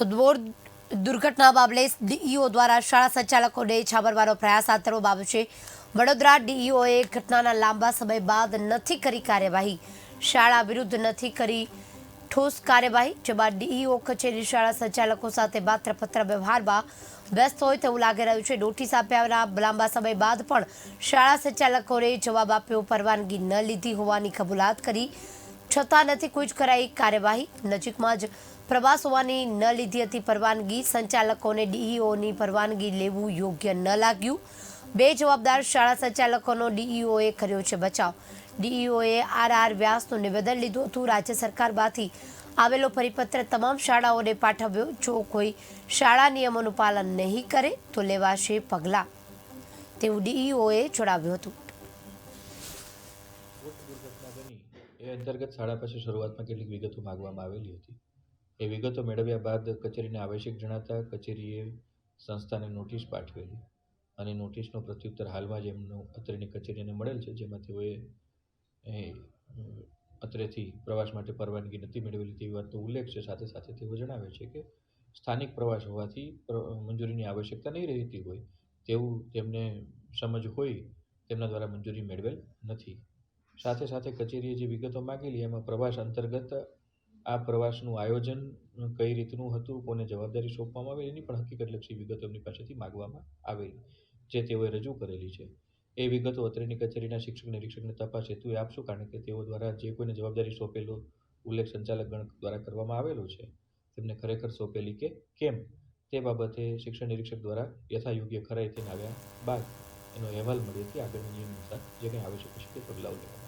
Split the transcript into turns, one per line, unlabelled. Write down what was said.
તો દોર દુર્ઘટના મામલે ડીઈઓ દ્વારા શાળા સંચાલકોને છાબરવાનો પ્રયાસ હાથ ધરવામાં આવ્યો છે. વડોદરા ડીઈઓએ ઘટનાના લાંબા સમય બાદ નથી કરી કાર્યવાહી. શાળા વિરુદ્ધ નથી કરી ઠોસ કાર્યવાહી. જેમાં ડીઈઓ કચેરી શાળા સંચાલકો સાથે માત્ર પત્ર વ્યવહારમાં વ્યસ્ત હોય તેવું લાગી રહ્યું છે. નોટિસ આપ્યાના લાંબા સમય બાદ પણ શાળા સંચાલકોને જવાબ આપ્યો. પરવાનગી ન લીધી હોવાની કબૂલાત કરી છતાં નથી કોઈ જ કરાઈ કાર્યવાહી. નજીકમાં જ પ્રવાસ હોવાની ન લીધી હતી પરવાનગી. સંચાલકોને ડીઈઓની પરવાનગી લેવું યોગ્ય ન લાગ્યું. બે જવાબદાર શાળા સંચાલકોનો ડીઈઓએ કર્યો છે બચાવ. ડીઈઓએ આર આર વ્યાસનું નિવેદન લીધું હતું. રાજ્ય સરકારમાંથી આવેલો પરિપત્ર તમામ શાળાઓને પાઠવ્યો. જો કોઈ શાળા નિયમોનું પાલન નહીં કરે, તો લેવાશે પગલાં. તેવું ડીઈઓએ જણાવ્યું હતું.
એ અંતર્ગત શાળા પાસે શરૂઆતમાં કેટલીક વિગતો માગવામાં આવેલી હતી. એ વિગતો મેળવ્યા બાદ કચેરીને આવશ્યક જણાતા કચેરીએ સંસ્થાને નોટિસ પાઠવેલી અને નોટિસનો પ્રત્યુત્તર હાલમાં જ એમનું અત્રેની કચેરીને મળેલ છે, જેમાં તેઓએ અત્રેથી પ્રવાસ માટે પરવાનગી નથી મેળવેલી તેવી વાતનો ઉલ્લેખ છે. સાથે સાથે તેઓ જણાવે છે કે સ્થાનિક પ્રવાસ હોવાથી મંજૂરીની આવશ્યકતા નહીં રહેતી હોય તેવું તેમને સમજ હોય તેમના દ્વારા મંજૂરી મેળવેલ નથી. સાથે સાથે કચેરીએ જે વિગતો માગેલી, એમાં પ્રવાસ અંતર્ગત આ પ્રવાસનું આયોજન કઈ રીતનું હતું, કોને જવાબદારી સોંપવામાં આવેલી, એની પણ હકીકતલક્ષી વિગતો એમની પાસેથી માગવામાં આવેલી, જે તેઓએ રજૂ કરેલી છે. એ વિગતો અત્રેની કચેરીના શિક્ષક નિરીક્ષકને તપાસ હેતુએ આપશું, કારણ કે તેઓ દ્વારા જે કોઈને જવાબદારી સોંપેલો ઉલ્લેખ સંચાલક ગણ દ્વારા કરવામાં આવેલો છે, તેમને ખરેખર સોંપેલી કે કેમ? તે બાબતે શિક્ષણ નિરીક્ષક દ્વારા યથાયોગ્ય ખરાઈ થઈને આવ્યા બાદ એનો અહેવાલ મળ્યોથી આગળની નિયમ અનુસાર જે કંઈ આવશ્યક છે તે પગલાઓ લેવા